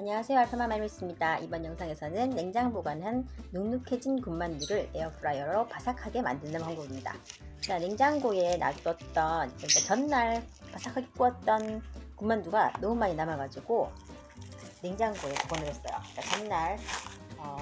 안녕하세요 알파마 말미스입니다. 이번 영상에서는 냉장 보관한 눅눅해진 군만두를 에어프라이어로 바삭하게 만드는 방법입니다. 자, 냉장고에 놔뒀던 그러니까 전날 바삭하게 구웠던 군만두가 너무 많이 남아가지고 냉장고에 보관을 했어요. 그러니까 전날 어,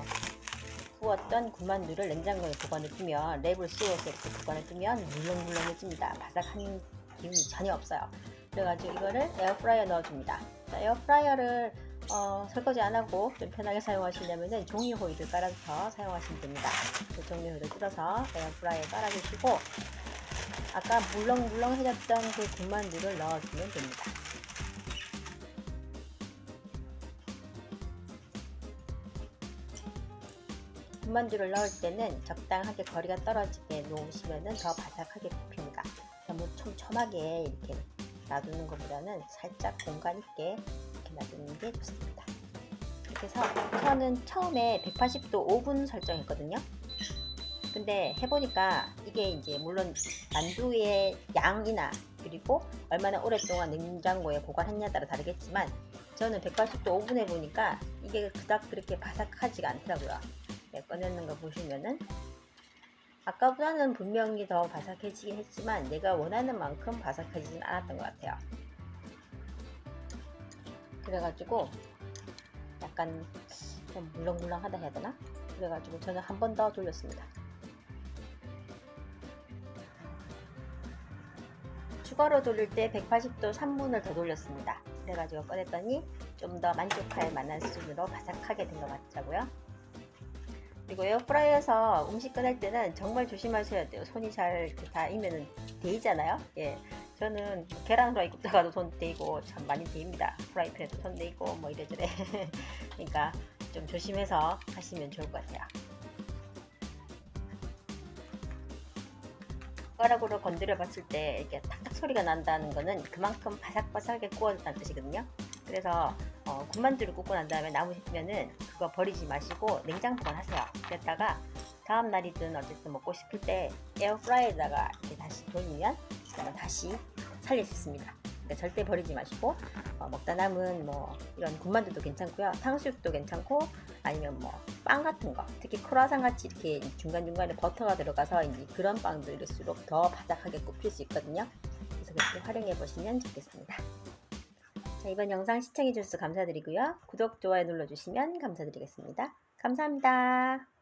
구웠던 군만두를 냉장고에 보관을 두면 랩을 씌워서 이렇게 보관을 두면 물렁물렁해집니다. 바삭한 기운이 전혀 없어요. 그래가지고 이거를 에어프라이어 넣어줍니다. 자, 에어프라이어를 어, 설거지 안 하고 좀 편하게 사용하시려면 종이 호일을 깔아서 사용하시면 됩니다. 그 종이 호일을 뜯어서 에어프라이어에 깔아주시고 아까 물렁물렁 해졌던 그 군만두를 넣어주면 됩니다. 군만두를 넣을 때는 적당하게 거리가 떨어지게 놓으시면 더 바삭하게 굽힙니다. 너무 촘촘하게 이렇게 놔두는 것보다는 살짝 공간 있게 놔두는 게 좋습니다. 이렇게 해서 저는 처음에 180도 5분 설정했거든요. 근데 해보니까 이게 이제 물론 만두의 양이나 그리고 얼마나 오랫동안 냉장고에 보관했냐에 따라 다르겠지만 저는 180도 5분 해보니까 이게 그닥 그렇게 바삭하지가 않더라고요. 네, 꺼내는 거 보시면은 아까보다는 분명히 더 바삭해지긴 했지만 내가 원하는 만큼 바삭해지진 않았던 것 같아요. 그래가지고 약간 좀 물렁물렁하다 해야 되나? 그래가지고 저는 한 번 더 돌렸습니다. 추가로 돌릴 때 180도 3분을 더 돌렸습니다. 그래가지고 꺼냈더니 좀 더 만족할 만한 수준으로 바삭하게 된 것 같자고요. 그리고 에어프라이어에서 음식 꺼낼 때는 정말 조심하셔야 돼요. 손이 잘 닿으면 데이잖아요. 예. 저는 계란 후라이 굽다가도 손 데이고 참 많이 데입니다. 프라이팬에도 손 데이고 뭐 이래저래. 그러니까 좀 조심해서 하시면 좋을 것 같아요. 숟가락으로 건드려 봤을 때 이렇게 탁탁 소리가 난다는 거는 그만큼 바삭바삭하게 구워졌다는 뜻이거든요. 그래서 어, 군만두를 굽고 난 다음에 남으시면은 그거 버리지 마시고 냉장 보관하세요. 그랬다가 다음 날이든 어쨌든 먹고 싶을 때 에어프라이어에다가 이렇게 다시 돌리면 그러면 다시 살릴 수 있습니다. 그러니까 절대 버리지 마시고 어, 먹다 남은 뭐 이런 군만두도 괜찮고요. 탕수육도 괜찮고 아니면 뭐 빵 같은 거 특히 크루아상 같이 이렇게 중간 중간에 버터가 들어가서 이제 그런 빵들일수록 더 바삭하게 굽힐 수 있거든요. 그래서 그렇게 활용해 보시면 좋겠습니다. 자, 이번 영상 시청해 주셔서 감사드리고요. 구독, 좋아요 눌러주시면 감사드리겠습니다. 감사합니다.